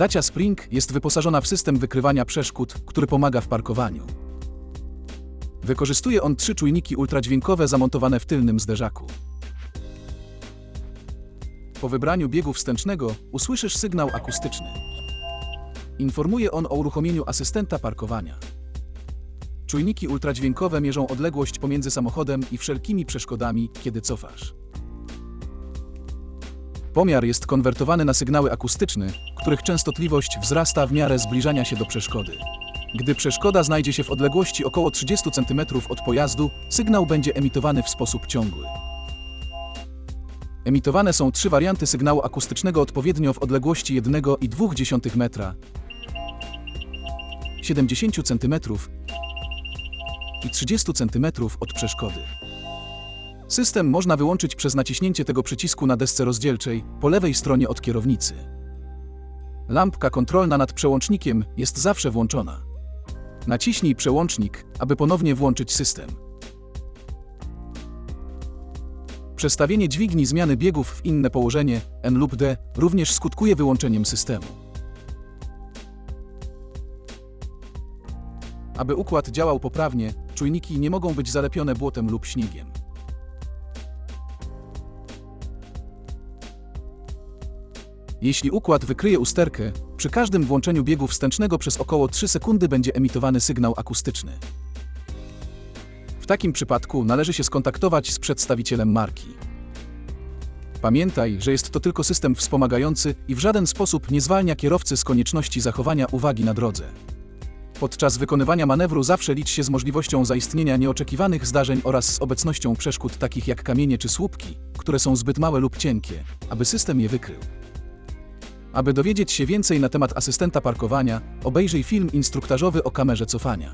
Dacia Spring jest wyposażona w system wykrywania przeszkód, który pomaga w parkowaniu. Wykorzystuje on trzy czujniki ultradźwiękowe zamontowane w tylnym zderzaku. Po wybraniu biegu wstępnego usłyszysz sygnał akustyczny. Informuje on o uruchomieniu asystenta parkowania. Czujniki ultradźwiękowe mierzą odległość pomiędzy samochodem i wszelkimi przeszkodami, kiedy cofasz. Pomiar jest konwertowany na sygnały akustyczne, których częstotliwość wzrasta w miarę zbliżania się do przeszkody. Gdy przeszkoda znajdzie się w odległości około 30 cm od pojazdu, sygnał będzie emitowany w sposób ciągły. Emitowane są trzy warianty sygnału akustycznego odpowiednio w odległości 1,2 metra, 70 cm i 30 cm od przeszkody. System można wyłączyć przez naciśnięcie tego przycisku na desce rozdzielczej po lewej stronie od kierownicy. Lampka kontrolna nad przełącznikiem jest zawsze włączona. Naciśnij przełącznik, aby ponownie włączyć system. Przestawienie dźwigni zmiany biegów w inne położenie N lub D również skutkuje wyłączeniem systemu. Aby układ działał poprawnie, czujniki nie mogą być zalepione błotem lub śniegiem. Jeśli układ wykryje usterkę, przy każdym włączeniu biegu wstępnego przez około 3 sekundy będzie emitowany sygnał akustyczny. W takim przypadku należy się skontaktować z przedstawicielem marki. Pamiętaj, że jest to tylko system wspomagający i w żaden sposób nie zwalnia kierowcy z konieczności zachowania uwagi na drodze. Podczas wykonywania manewru zawsze licz się z możliwością zaistnienia nieoczekiwanych zdarzeń oraz z obecnością przeszkód takich jak kamienie czy słupki, które są zbyt małe lub cienkie, aby system je wykrył. Aby dowiedzieć się więcej na temat asystenta parkowania, obejrzyj film instruktażowy o kamerze cofania.